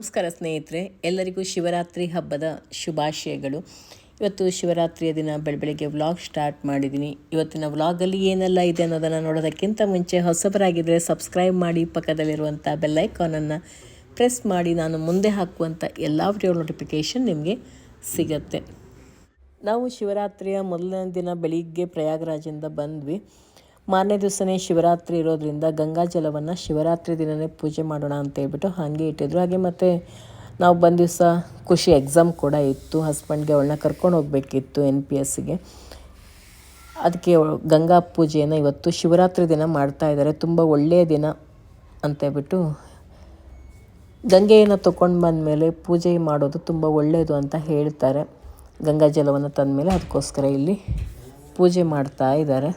ನಮಸ್ಕಾರ ಸ್ನೇಹಿತರೆ, ಎಲ್ಲರಿಗೂ ಶಿವರಾತ್ರಿ ಹಬ್ಬದ ಶುಭಾಶಯಗಳು. ಇವತ್ತು ಶಿವರಾತ್ರಿಯ ದಿನ ಬೆಳಬೆಳಗ್ಗೆ ವ್ಲಾಗ್ ಸ್ಟಾರ್ಟ್ ಮಾಡಿದ್ದೀನಿ. ಇವತ್ತಿನ ವ್ಲಾಗಲ್ಲಿ ಏನೆಲ್ಲ ಇದೆ ಅನ್ನೋದನ್ನು ನೋಡೋದಕ್ಕಿಂತ ಮುಂಚೆ ಹೊಸಬರಾಗಿದ್ದರೆ ಸಬ್ಸ್ಕ್ರೈಬ್ ಮಾಡಿ, ಪಕ್ಕದಲ್ಲಿರುವಂಥ ಬೆಲ್ಲೈಕಾನನ್ನು ಪ್ರೆಸ್ ಮಾಡಿ, ನಾನು ಮುಂದೆ ಹಾಕುವಂಥ ಎಲ್ಲ ವಿಡಿಯೋ ನೋಟಿಫಿಕೇಷನ್ ನಿಮಗೆ ಸಿಗತ್ತೆ. ನಾವು ಶಿವರಾತ್ರಿಯ ಮೊದಲನೇ ದಿನ ಬೆಳಿಗ್ಗೆ ಪ್ರಯಾಗರಾಜಿಂದ ಬಂದ್ವಿ. ಮಾರನೇ ದಿವಸನೇ ಶಿವರಾತ್ರಿ ಇರೋದರಿಂದ ಗಂಗಾ ಜಲವನ್ನು ಶಿವರಾತ್ರಿ ದಿನವೇ ಪೂಜೆ ಮಾಡೋಣ ಅಂತ ಹೇಳ್ಬಿಟ್ಟು ಹಾಗೆ ಇಟ್ಟಿದ್ರು. ಹಾಗೆ ಮತ್ತು ನಾವು ಬಂದ ದಿವಸ ಖುಷಿ ಎಕ್ಸಾಮ್ ಕೂಡ ಇತ್ತು. ಹಸ್ಬೆಂಡ್ಗೆ ಅವಳನ್ನ ಕರ್ಕೊಂಡು ಹೋಗಬೇಕಿತ್ತು ಎನ್ ಪಿ ಎಸ್ಸಿಗೆ ಅದಕ್ಕೆ ಗಂಗಾ ಪೂಜೆಯನ್ನು ಇವತ್ತು ಶಿವರಾತ್ರಿ ದಿನ ಮಾಡ್ತಾ ಇದ್ದಾರೆ. ತುಂಬ ಒಳ್ಳೆಯ ದಿನ ಅಂತೇಳ್ಬಿಟ್ಟು ಗಂಗೆಯನ್ನು ತೊಗೊಂಡು ಬಂದಮೇಲೆ ಪೂಜೆ ಮಾಡೋದು ತುಂಬ ಒಳ್ಳೆಯದು ಅಂತ ಹೇಳ್ತಾರೆ. ಗಂಗಾ ಜಲವನ್ನು ತಂದಮೇಲೆ ಅದಕ್ಕೋಸ್ಕರ ಇಲ್ಲಿ ಪೂಜೆ ಮಾಡ್ತಾ ಇದ್ದಾರೆ.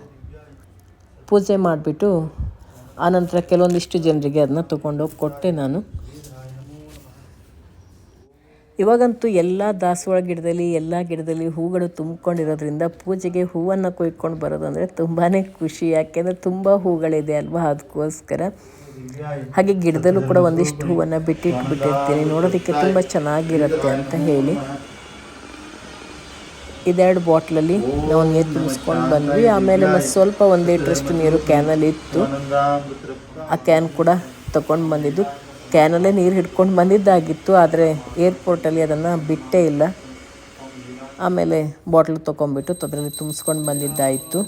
ಪೂಜೆ ಮಾಡಿಬಿಟ್ಟು ಆನಂತರ ಕೆಲವೊಂದಿಷ್ಟು ಜನರಿಗೆ ಅದನ್ನ ತೊಗೊಂಡೋಗಿ ಕೊಟ್ಟೆ ನಾನು. ಇವಾಗಂತೂ ಎಲ್ಲ ದಾಸವಾಳ ಗಿಡದಲ್ಲಿ, ಎಲ್ಲ ಗಿಡದಲ್ಲಿ ಹೂಗಳು ತುಂಬಿಕೊಂಡಿರೋದ್ರಿಂದ ಪೂಜೆಗೆ ಹೂವನ್ನು ಕೊಯ್ಕೊಂಡು ಬರೋದು ಅಂದರೆ ತುಂಬಾ ಖುಷಿ ಯಾಕೆಂದರೆ ತುಂಬ ಹೂಗಳಿದೆ ಅಲ್ವಾ? ಅದಕ್ಕೋಸ್ಕರ ಹಾಗೆ ಗಿಡದಲ್ಲೂ ಕೂಡ ಒಂದಿಷ್ಟು ಹೂವನ್ನು ಬಿಟ್ಟಿಟ್ಬಿಟ್ಟಿರ್ತೀನಿ. ನೋಡೋದಕ್ಕೆ ತುಂಬ ಚೆನ್ನಾಗಿರುತ್ತೆ ಅಂತ ಹೇಳಿ. ಇದೆರಡು ಬಾಟ್ಲಲ್ಲಿ ನಾವು ನೀರು ತುಂಬಿಸ್ಕೊಂಡು ಬಂದ್ವಿ. ಆಮೇಲೆ ಮತ್ತು ಸ್ವಲ್ಪ ಒಂದು ಲೀಟ್ರಷ್ಟು ನೀರು ಕ್ಯಾನಲ್ಲಿ ಇತ್ತು. ಆ ಕ್ಯಾನ್ ಕೂಡ ತಗೊಂಡು ಬಂದಿದ್ದು. ಕ್ಯಾನಲ್ಲೇ ನೀರು ಹಿಡ್ಕೊಂಡು ಬಂದಿದ್ದಾಗಿತ್ತು, ಆದರೆ ಏರ್ಪೋರ್ಟಲ್ಲಿ ಅದನ್ನು ಬಿಟ್ಟೇ ಇಲ್ಲ. ಆಮೇಲೆ ಬಾಟ್ಲ್ ತೊಗೊಂಬಿಟ್ಟು ತೊಂದರೆ ತುಂಬಿಸ್ಕೊಂಡು ಬಂದಿದ್ದಾಯಿತು.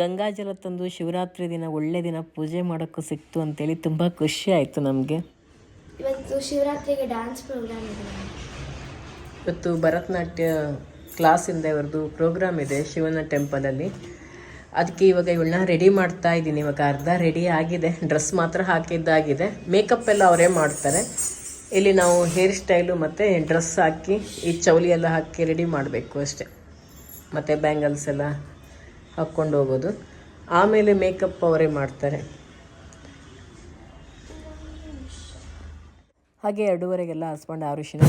ಗಂಗಾಜಲ ತಂದು ಶಿವರಾತ್ರಿ ದಿನ ಒಳ್ಳೆ ದಿನ ಪೂಜೆ ಮಾಡೋಕ್ಕೂ ಸಿಕ್ತು ಅಂತೇಳಿ ತುಂಬ ಖುಷಿ ಆಯಿತು ನಮಗೆ. ಇವತ್ತು ಶಿವರಾತ್ರಿಗೆ ಡ್ಯಾನ್ಸ್ ಪ್ರೋಗ್ರಾಮ್ ಇದೆ. ಇವತ್ತು ಭರತನಾಟ್ಯ ಕ್ಲಾಸಿಂದ ಇವ್ರದ್ದು ಪ್ರೋಗ್ರಾಮ್ ಇದೆ ಶಿವನ ಟೆಂಪಲಲ್ಲಿ ಅದಕ್ಕೆ ಇವಾಗ ಇವಳನ್ನ ರೆಡಿ ಮಾಡ್ತಾ ಇದ್ದೀನಿ. ಇವಾಗ ಅರ್ಧ ರೆಡಿ ಆಗಿದೆ. ಡ್ರೆಸ್ ಮಾತ್ರ ಹಾಕಿದ್ದಾಗಿದೆ. ಮೇಕಪ್ ಎಲ್ಲ ಅವರೇ ಮಾಡ್ತಾರೆ. ಇಲ್ಲಿ ನಾವು ಹೇರ್ ಸ್ಟೈಲು ಮತ್ತು ಡ್ರೆಸ್ ಹಾಕಿ ಈ ಚೌಲಿ ಎಲ್ಲ ಹಾಕಿ ರೆಡಿ ಮಾಡಬೇಕು ಅಷ್ಟೆ. ಮತ್ತು ಬ್ಯಾಂಗಲ್ಸ್ ಎಲ್ಲ ಹಾಕ್ಕೊಂಡು ಹೋಗೋದು. ಆಮೇಲೆ ಮೇಕಪ್ ಅವರೇ ಮಾಡ್ತಾರೆ. ಹಾಗೆ ಎರಡೂವರೆಗೆಲ್ಲ ಹಸ್ಬೆಂಡ್ ಆರುಷಿನ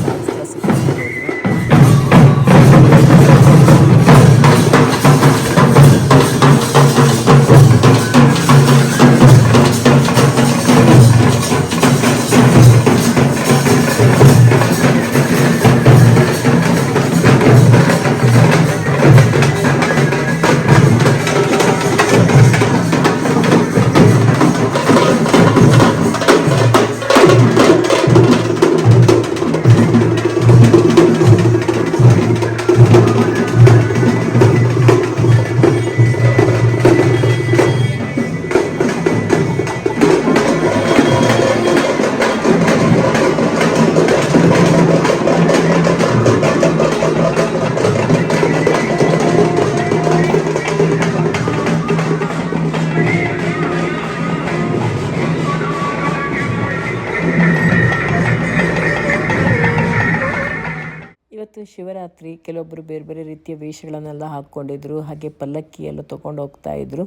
ಶಿವರಾತ್ರಿ ಕೆಲವೊಬ್ಬರು ಬೇರೆ ಬೇರೆ ರೀತಿಯ ವೇಷಗಳನ್ನೆಲ್ಲ ಹಾಕ್ಕೊಂಡಿದ್ರು. ಹಾಗೆ ಪಲ್ಲಕ್ಕಿ ಎಲ್ಲ ತೊಗೊಂಡು ಹೋಗ್ತಾ ಇದ್ರು.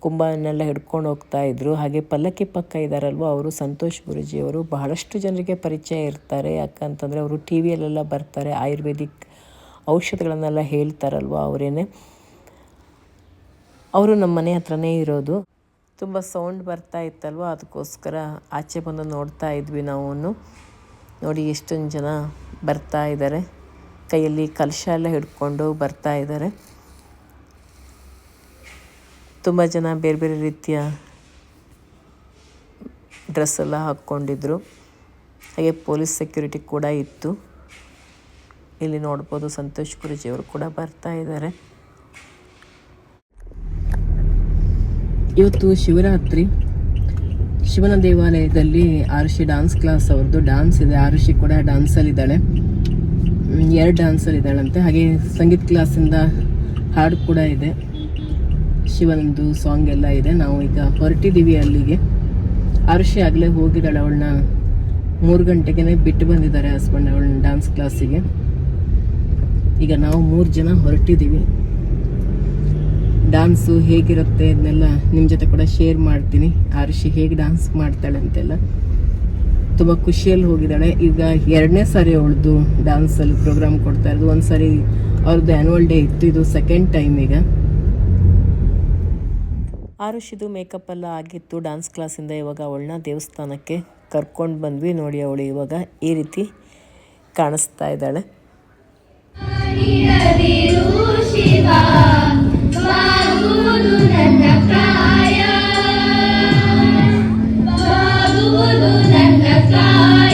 ಕುಂಭನೆಲ್ಲ ಹಿಡ್ಕೊಂಡು ಹೋಗ್ತಾ ಇದ್ರು. ಹಾಗೆ ಪಲ್ಲಕ್ಕಿ ಪಕ್ಕ ಇದ್ದಾರಲ್ವ ಅವರು ಸಂತೋಷ್ ಗುರುಜಿಯವರು. ಬಹಳಷ್ಟು ಜನರಿಗೆ ಪರಿಚಯ ಇರ್ತಾರೆ. ಯಾಕಂತಂದರೆ ಅವರು ಟಿ ವಿಯಲ್ಲೆಲ್ಲ ಬರ್ತಾರೆ, ಆಯುರ್ವೇದಿಕ್ ಔಷಧಗಳನ್ನೆಲ್ಲ ಹೇಳ್ತಾರಲ್ವ ಅವರೇನೆ. ಅವರು ನಮ್ಮ ಮನೆ ಹತ್ರನೇ ಇರೋದು. ತುಂಬ ಸೌಂಡ್ ಬರ್ತಾ ಇತ್ತಲ್ವ, ಅದಕ್ಕೋಸ್ಕರ ಆಚೆ ಬಂದು ನೋಡ್ತಾ ಇದ್ವಿ ನಾವು. ನೋಡಿ ಎಷ್ಟೊಂದು ಜನ ಬರ್ತಾ ಇದ್ದಾರೆ ಕೈಯಲ್ಲಿ ಕಲಶ ಎಲ್ಲ ಹಿಡ್ಕೊಂಡು ಬರ್ತಾ ಇದ್ದಾರೆ. ತುಂಬ ಜನ ಬೇರೆ ಬೇರೆ ರೀತಿಯ ಡ್ರೆಸ್ ಎಲ್ಲ ಹಾಕ್ಕೊಂಡಿದ್ರು. ಹಾಗೆ ಪೊಲೀಸ್ ಸೆಕ್ಯೂರಿಟಿ ಕೂಡ ಇತ್ತು. ಇಲ್ಲಿ ನೋಡ್ಬೋದು ಸಂತೋಷ್ ಗುರುಜಿಯವರು ಕೂಡ ಬರ್ತಾ ಇದ್ದಾರೆ. ಇವತ್ತು ಶಿವರಾತ್ರಿ. ಶಿವನ ದೇವಾಲಯದಲ್ಲಿ ಆರುಷಿ ಡಾನ್ಸ್ ಕ್ಲಾಸ್ ಅವ್ರದ್ದು ಡಾನ್ಸ್ ಇದೆ. ಆರುಷಿ ಕೂಡ ಡ್ಯಾನ್ಸಲ್ಲಿದ್ದಾಳೆ ಎರಡು ಡ್ಯಾನ್ಸಲ್ಲಿದ್ದಾಳಂತೆ ಹಾಗೆ ಸಂಗೀತ ಕ್ಲಾಸಿಂದ ಹಾಡು ಕೂಡ ಇದೆ. ಶಿವನದು ಸಾಂಗ್ ಎಲ್ಲ ಇದೆ. ನಾವು ಈಗ ಹೊರಟಿದ್ದೀವಿ ಅಲ್ಲಿಗೆ. ಆರುಷಿ ಆಗಲೇ ಹೋಗಿದ್ದಾಳೆ ಅವಳನ್ನ. ಮೂರು ಗಂಟೆಗೆ ಬಿಟ್ಟು ಬಂದಿದ್ದಾರೆ ಹಸ್ಬೆಂಡ್ ಅವಳನ್ನ ಡ್ಯಾನ್ಸ್ ಕ್ಲಾಸಿಗೆ ಈಗ ನಾವು ಮೂರು ಜನ ಹೊರಟಿದ್ದೀವಿ. ಡ್ಯಾನ್ಸು ಹೇಗಿರುತ್ತೆ ಅದನ್ನೆಲ್ಲ ನಿಮ್ಮ ಜೊತೆ ಕೂಡ ಶೇರ್ ಮಾಡ್ತೀನಿ. ಆರುಷಿ ಹೇಗೆ ಡ್ಯಾನ್ಸ್ ಮಾಡ್ತಾಳೆ ಅಂತೆಲ್ಲ ತುಂಬ ಖುಷಿಯಲ್ಲಿ ಹೋಗಿದ್ದಾಳೆ. ಈಗ ಎರಡನೇ ಸಾರಿ ಅವಳದು ಡ್ಯಾನ್ಸಲ್ಲಿ ಪ್ರೋಗ್ರಾಮ್ ಕೊಡ್ತಾ ಇರೋದು. ಒಂದು ಸಾರಿ ಅವ್ರದ್ದು ಆ್ಯನ್ಯುವಲ್ ಡೇ ಇತ್ತು. ಇದು ಸೆಕೆಂಡ್ ಟೈಮ್ ಈಗ. ಆರುಷಿದು ಮೇಕಪ್ ಎಲ್ಲ ಆಗಿತ್ತು. ಡ್ಯಾನ್ಸ್ ಕ್ಲಾಸಿಂದ ಇವಾಗ ಅವಳನ್ನ ದೇವಸ್ಥಾನಕ್ಕೆ ಕರ್ಕೊಂಡು ಬಂದ್ವಿ. ನೋಡಿ ಅವಳು ಇವಾಗ ಈ ರೀತಿ ಕಾಣಿಸ್ತಾ ಇದ್ದಾಳೆ. Deus.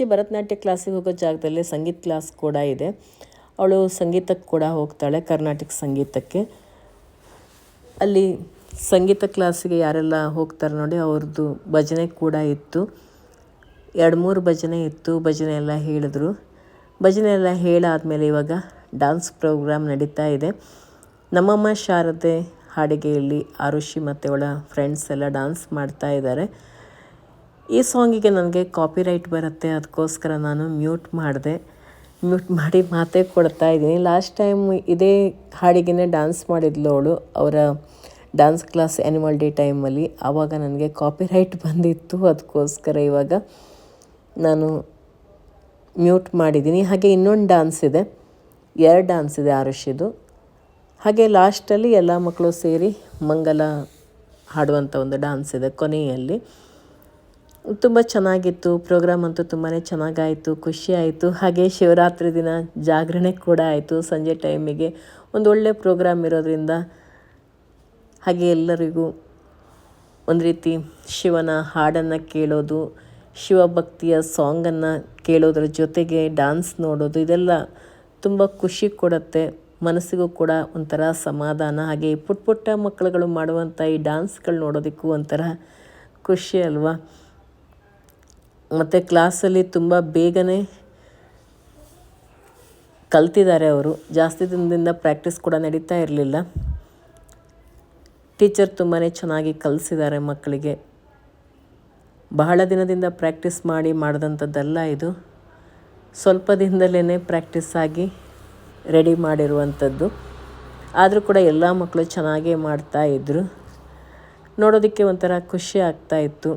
ಆರುಷಿ ಭರತನಾಟ್ಯ ಕ್ಲಾಸಿಗೆ ಹೋಗೋ ಜಾಗದಲ್ಲೇ ಸಂಗೀತ ಕ್ಲಾಸ್ ಕೂಡ ಇದೆ. ಅವಳು ಸಂಗೀತಕ್ಕೆ ಕೂಡ ಹೋಗ್ತಾಳೆ, ಕರ್ನಾಟಕ ಸಂಗೀತಕ್ಕೆ. ಅಲ್ಲಿ ಸಂಗೀತ ಕ್ಲಾಸಿಗೆ ಯಾರೆಲ್ಲ ಹೋಗ್ತಾರೆ ನೋಡಿ, ಅವ್ರದ್ದು ಭಜನೆ ಕೂಡ ಇತ್ತು. ಎರಡು ಮೂರು ಭಜನೆ ಇತ್ತು, ಭಜನೆ ಎಲ್ಲ ಹೇಳಿದ್ರು. ಭಜನೆ ಎಲ್ಲ ಹೇಳಾದಮೇಲೆ ಇವಾಗ ಡಾನ್ಸ್ ಪ್ರೋಗ್ರಾಮ್ ನಡೀತಾ ಇದೆ. ನಮ್ಮಮ್ಮ ಶಾರದೆ ಹಾಡಿಗೆಯಲ್ಲಿ ಆರುಷಿ ಮತ್ತು ಅವಳ ಫ್ರೆಂಡ್ಸ್ ಎಲ್ಲ ಡಾನ್ಸ್ ಮಾಡ್ತಾ ಇದ್ದಾರೆ. ಈ ಸಾಂಗಿಗೆ ನನಗೆ ಕಾಪಿರೈಟ್ ಬರುತ್ತೆ, ಅದಕ್ಕೋಸ್ಕರ ನಾನು ಮ್ಯೂಟ್ ಮಾಡಿದೆ. ಮ್ಯೂಟ್ ಮಾಡಿ ಮಾತೇ ಕೊಡ್ತಾ ಇದ್ದೀನಿ. ಲಾಸ್ಟ್ ಟೈಮ್ ಇದೇ ಹಾಡಿಗೆ ಡ್ಯಾನ್ಸ್ ಮಾಡಿದ್ಲು ಅವಳು. ಅವರ ಡ್ಯಾನ್ಸ್ ಕ್ಲಾಸ್ ಆ್ಯನಿವಲ್ ಡೇ ಟೈಮಲ್ಲಿ ಆವಾಗ ನನಗೆ ಕಾಪಿರೈಟ್ ಬಂದಿತ್ತು. ಅದಕ್ಕೋಸ್ಕರ ಇವಾಗ ನಾನು ಮ್ಯೂಟ್ ಮಾಡಿದ್ದೀನಿ. ಹಾಗೆ ಇನ್ನೊಂದು ಡ್ಯಾನ್ಸ್ ಇದೆ. ಎರಡು ಡ್ಯಾನ್ಸ್ ಇದೆ ಆರುಷಿದು. ಹಾಗೆ ಲಾಸ್ಟಲ್ಲಿ ಎಲ್ಲ ಮಕ್ಕಳು ಸೇರಿ ಮಂಗಲ ಹಾಡುವಂಥ ಒಂದು ಡ್ಯಾನ್ಸ್ ಇದೆ ಕೊನೆಯಲ್ಲಿ. ತುಂಬ ಚೆನ್ನಾಗಿತ್ತು, ಪ್ರೋಗ್ರಾಮ್ ಅಂತೂ ತುಂಬಾ ಚೆನ್ನಾಗಾಯಿತು ಖುಷಿ ಆಯಿತು ಹಾಗೆ ಶಿವರಾತ್ರಿ ದಿನ ಜಾಗರಣೆ ಕೂಡ ಆಯಿತು ಸಂಜೆ ಟೈಮಿಗೆ. ಒಂದು ಒಳ್ಳೆಯ ಪ್ರೋಗ್ರಾಮ್ ಇರೋದರಿಂದ ಹಾಗೆ ಎಲ್ಲರಿಗೂ ಒಂದು ರೀತಿ ಶಿವನ ಹಾಡನ್ನು ಕೇಳೋದು ಶಿವಭಕ್ತಿಯ ಸಾಂಗನ್ನು ಕೇಳೋದ್ರ ಜೊತೆಗೆ ಡ್ಯಾನ್ಸ್ ನೋಡೋದು, ಇದೆಲ್ಲ ತುಂಬ ಖುಷಿ ಕೊಡುತ್ತೆ. ಮನಸ್ಸಿಗೂ ಕೂಡ ಒಂಥರ ಸಮಾಧಾನ. ಹಾಗೆ ಪುಟ್ಟ ಪುಟ್ಟ ಮಕ್ಕಳುಗಳು ಮಾಡುವಂಥ ಈ ಡ್ಯಾನ್ಸ್ಗಳು ನೋಡೋದಕ್ಕೂ ಒಂಥರ ಖುಷಿ ಅಲ್ವಾ? ಮತ್ತು ಕ್ಲಾಸಲ್ಲಿ ತುಂಬ ಬೇಗನೆ ಕಲ್ತಿದ್ದಾರೆ ಅವರು. ಜಾಸ್ತಿ ದಿನದಿಂದ ಪ್ರಾಕ್ಟೀಸ್ ಕೂಡ ನಡೀತಾ ಇರಲಿಲ್ಲ. ಟೀಚರ್ ತುಂಬಾ ಚೆನ್ನಾಗಿ ಕಲಿಸಿದ್ದಾರೆ ಮಕ್ಕಳಿಗೆ. ಬಹಳ ದಿನದಿಂದ ಪ್ರಾಕ್ಟೀಸ್ ಮಾಡಿ ಮಾಡಿದಂಥದ್ದಲ್ಲ ಇದು. ಸ್ವಲ್ಪ ದಿನದಲ್ಲೇ ಪ್ರಾಕ್ಟೀಸ್ ಆಗಿ ರೆಡಿ ಮಾಡಿರುವಂಥದ್ದು. ಆದರೂ ಕೂಡ ಎಲ್ಲ ಮಕ್ಕಳು ಚೆನ್ನಾಗೇ ಮಾಡ್ತಾ ಇದ್ದರು ನೋಡೋದಕ್ಕೆ ಒಂಥರ ಖುಷಿ ಆಗ್ತಾ ಇತ್ತು.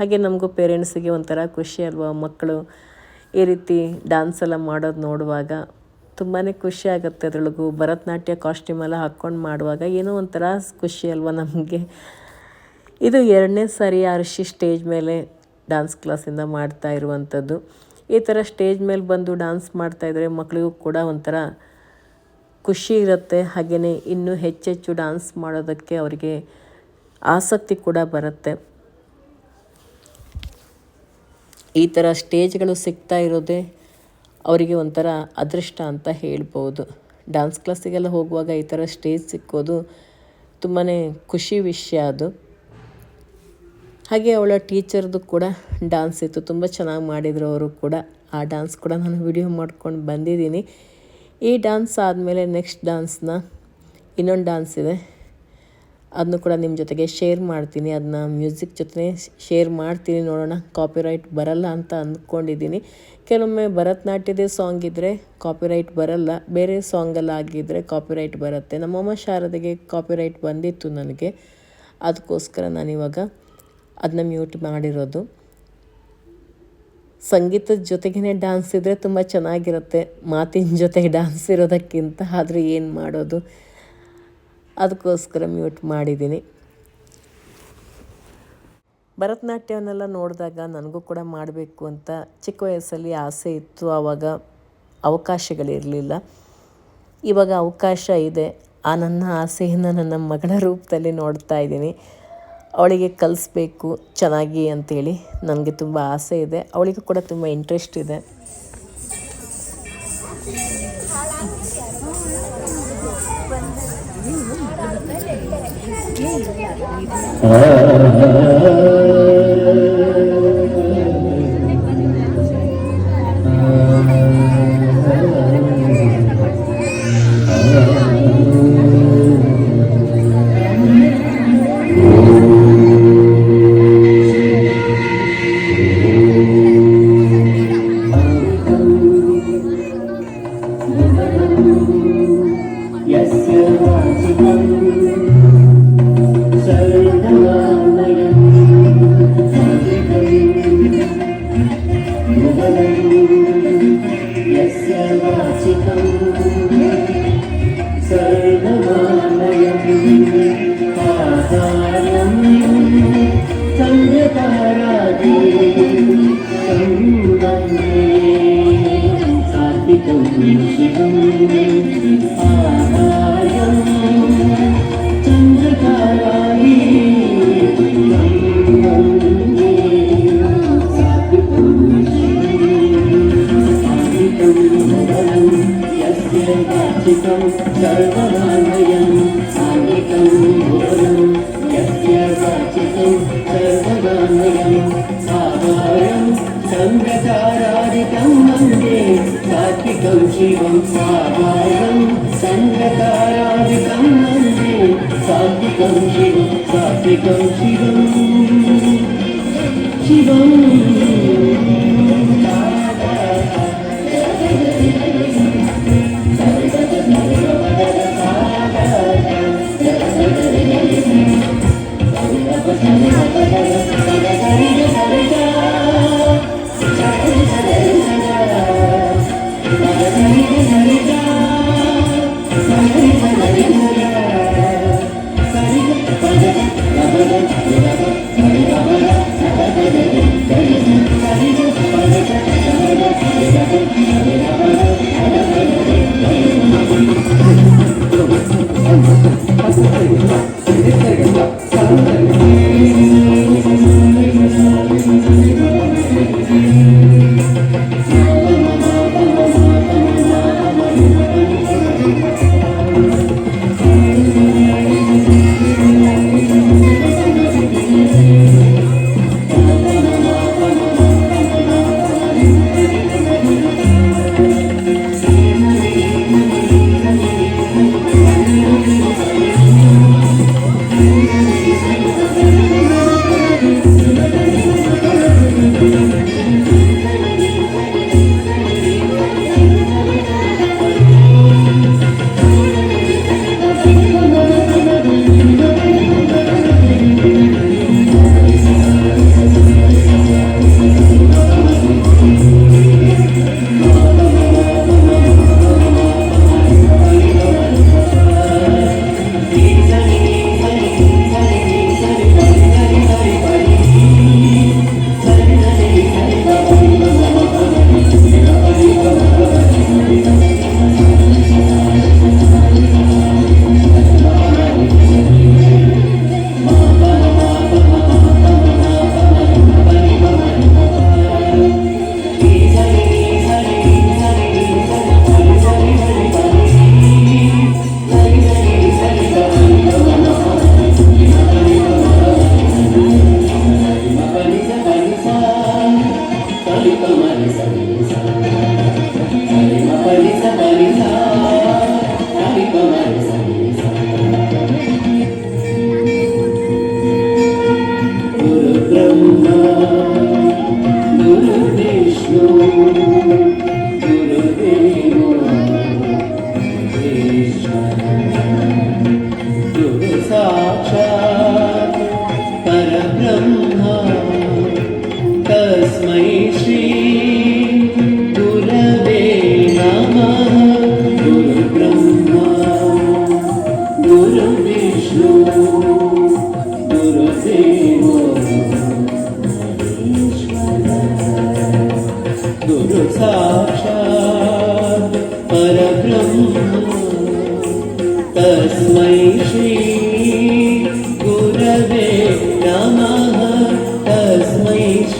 ಹಾಗೆ ನಮಗೂ ಪೇರೆಂಟ್ಸಿಗೆ ಒಂಥರ ಖುಷಿ ಅಲ್ವಾ? ಮಕ್ಕಳು ಈ ರೀತಿ ಡ್ಯಾನ್ಸ್ ಎಲ್ಲ ಮಾಡೋದು ನೋಡುವಾಗ ತುಂಬಾ ಖುಷಿ ಆಗುತ್ತೆ ಅದರೊಳಗೂ. ಭರತನಾಟ್ಯ ಕಾಸ್ಟ್ಯೂಮ್ ಎಲ್ಲ ಹಾಕ್ಕೊಂಡು ಮಾಡುವಾಗ ಏನೋ ಒಂಥರ ಖುಷಿ ಅಲ್ವಾ ನಮಗೆ? ಇದು ಎರಡನೇ ಸಾರಿ ಅರ್ಷಿ ಸ್ಟೇಜ್ ಮೇಲೆ ಡ್ಯಾನ್ಸ್ ಕ್ಲಾಸಿಂದ ಮಾಡ್ತಾ ಇರುವಂಥದ್ದು. ಈ ಥರ ಸ್ಟೇಜ್ ಮೇಲೆ ಬಂದು ಡ್ಯಾನ್ಸ್ ಮಾಡ್ತಾಯಿದ್ರೆ ಮಕ್ಕಳಿಗೂ ಕೂಡ ಒಂಥರ ಖುಷಿ ಇರುತ್ತೆ. ಹಾಗೆಯೇ ಇನ್ನೂ ಹೆಚ್ಚೆಚ್ಚು ಡ್ಯಾನ್ಸ್ ಮಾಡೋದಕ್ಕೆ ಅವರಿಗೆ ಆಸಕ್ತಿ ಕೂಡ ಬರುತ್ತೆ. ಈ ಥರ ಸ್ಟೇಜ್ಗಳು ಸಿಗ್ತಾ ಇರೋದೇ ಅವರಿಗೆ ಒಂಥರ ಅದೃಷ್ಟ ಅಂತ ಹೇಳ್ಬೋದು. ಡ್ಯಾನ್ಸ್ ಕ್ಲಾಸಿಗೆಲ್ಲ ಹೋಗುವಾಗ ಈ ಥರ ಸ್ಟೇಜ್ ಸಿಕ್ಕೋದು ತುಂಬಾ ಖುಷಿ ವಿಷಯ ಅದು. ಹಾಗೆ ಅವಳ ಟೀಚರ್ದು ಕೂಡ ಡ್ಯಾನ್ಸ್ ಇತ್ತು, ತುಂಬ ಚೆನ್ನಾಗಿ ಮಾಡಿದರು ಅವರು ಕೂಡ. ಆ ಡ್ಯಾನ್ಸ್ ಕೂಡ ನಾನು ವಿಡಿಯೋ ಮಾಡ್ಕೊಂಡು ಬಂದಿದ್ದೀನಿ. ಈ ಡ್ಯಾನ್ಸ್ ಆದಮೇಲೆ ನೆಕ್ಸ್ಟ್ ಡ್ಯಾನ್ಸ್ನ ಇನ್ನೊಂದು ಡ್ಯಾನ್ಸ್ ಇದೆ. ಅದನ್ನು ಕೂಡ ನಿಮ್ಮ ಜೊತೆಗೆ ಶೇರ್ ಮಾಡ್ತೀನಿ. ಅದನ್ನ ಮ್ಯೂಸಿಕ್ ಜೊತೆ ಶೇರ್ ಮಾಡ್ತೀನಿ. ನೋಡೋಣ ಕಾಪಿರೈಟ್ ಬರಲ್ಲ ಅಂತ ಅಂದ್ಕೊಂಡಿದ್ದೀನಿ. ಕೆಲವೊಮ್ಮೆ ಭರತನಾಟ್ಯದೇ ಸಾಂಗ್ ಇದ್ದರೆ ಕಾಪಿರೈಟ್ ಬರಲ್ಲ. ಬೇರೆ ಸಾಂಗಲ್ಲಿ ಆಗಿದ್ದರೆ ಕಾಪಿರೈಟ್ ಬರುತ್ತೆ. ನಮ್ಮಮ್ಮ ಶಾರದೆಗೆ ಕಾಪಿರೈಟ್ ಬಂದಿತ್ತು ನನಗೆ. ಅದಕ್ಕೋಸ್ಕರ ನಾನಿವಾಗ ಅದನ್ನ ಮ್ಯೂಟ್ ಮಾಡಿರೋದು. ಸಂಗೀತದ ಜೊತೆಗೇ ಡ್ಯಾನ್ಸ್ ಇದ್ದರೆ ತುಂಬ ಚೆನ್ನಾಗಿರುತ್ತೆ. ಮಾತಿನ ಜೊತೆಗೆ ಡ್ಯಾನ್ಸ್ ಇರೋದಕ್ಕಿಂತ ಆದರೂ ಏನು ಮಾಡೋದು? ಅದಕ್ಕೋಸ್ಕರ ಮ್ಯೂಟ್ ಮಾಡಿದ್ದೀನಿ. ಭರತನಾಟ್ಯವನ್ನೆಲ್ಲ ನೋಡಿದಾಗ ನನಗೂ ಕೂಡ ಮಾಡಬೇಕು ಅಂತ ಚಿಕ್ಕ ವಯಸ್ಸಲ್ಲಿ ಆಸೆ ಇತ್ತು. ಆವಾಗ ಅವಕಾಶಗಳಿರಲಿಲ್ಲ. ಇವಾಗ ಅವಕಾಶ ಇದೆ. ಆ ನನ್ನ ಆಸೆಯನ್ನು ನನ್ನ ಮಗಳ ರೂಪದಲ್ಲಿ ನೋಡ್ತಾ ಇದ್ದೀನಿ. ಅವಳಿಗೆ ಕಲಿಸ್ಬೇಕು, ಚೆನ್ನಾಗಿ ಅಂತೇಳಿ ನನಗೆ ತುಂಬ ಆಸೆ ಇದೆ. ಅವಳಿಗೂ ಕೂಡ ತುಂಬ ಇಂಟ್ರೆಸ್ಟ್ ಇದೆ. Oh, वाचिकं सर्वमानयम् साङ्गिकं घोरं यस्य वाचिकं सर्वमानयम् साधारं सङ्गतारादिकं वन्दे सात्विकं शिवं साधारं सङ्गतारादिकं वन्दे सात्विकं शिवं सात्विकं शिवम् शिवम्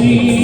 see.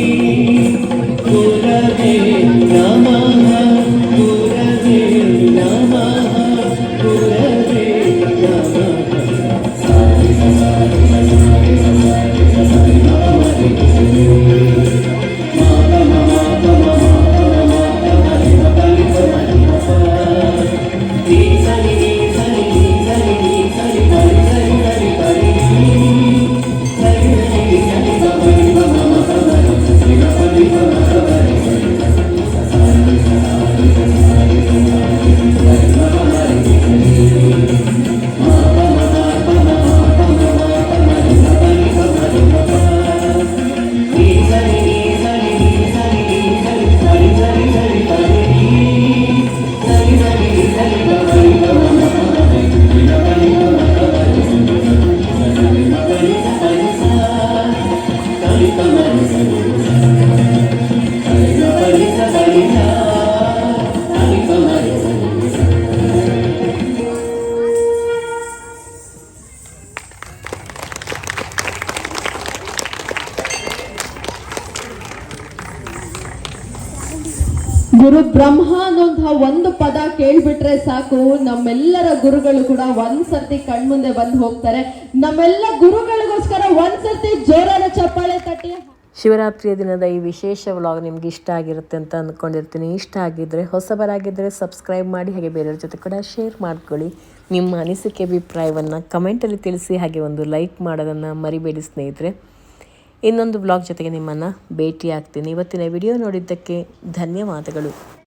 ಗುರು ಬ್ರಹ್ಮ ಅನ್ನುವಂತಹ ಒಂದು ಪದ ಕೇಳ್ಬಿಟ್ರೆ ಸಾಕು. ನಮ್ಮೆಲ್ಲರ ಗುರುಗಳು ಕೂಡ ಒಂದ್ಸರ್ತಿ ಕಣ್ಮುಂದೆ ಬಂದು ಹೋಗ್ತಾರೆ. ನಮ್ಮೆಲ್ಲ ಗುರುಗಳಿಗೋಸ್ಕರ ಒಂದ್ಸರ್ತಿ ಜೋರಾದ ಚಪ್ಪಾಳೆ ತಟ್ಟಿ. ಶಿವರಾತ್ರಿಯ ದಿನದ ಈ ವಿಶೇಷ ವ್ಲಾಗ್ ನಿಮ್ಗೆ ಇಷ್ಟ ಆಗಿರುತ್ತೆ ಅಂತ ಅಂದ್ಕೊಂಡಿರ್ತೀನಿ ಇಷ್ಟ ಆಗಿದ್ದರೆ ಹೊಸಬರಾಗಿದ್ದರೆ ಸಬ್ಸ್ಕ್ರೈಬ್ ಮಾಡಿ, ಹಾಗೆ ಬೇರೆಯವ್ರ ಜೊತೆ ಕೂಡ ಶೇರ್ ಮಾಡ್ಕೊಳ್ಳಿ. ನಿಮ್ಮ ಅನಿಸಿಕೆ, ಅಭಿಪ್ರಾಯವನ್ನು ಕಮೆಂಟಲ್ಲಿ ತಿಳಿಸಿ, ಹಾಗೆ ಒಂದು ಲೈಕ್ ಮಾಡೋದನ್ನು ಮರಿಬೇಡಿ ಸ್ನೇಹಿತರೆ. ಇನ್ನೊಂದು ಬ್ಲಾಗ್ ಜೊತೆಗೆ ನಿಮ್ಮನ್ನು ಭೇಟಿ ಆಗ್ತೀನಿ ಇವತ್ತಿನ ವಿಡಿಯೋ ನೋಡಿದ್ದಕ್ಕೆ ಧನ್ಯವಾದಗಳು.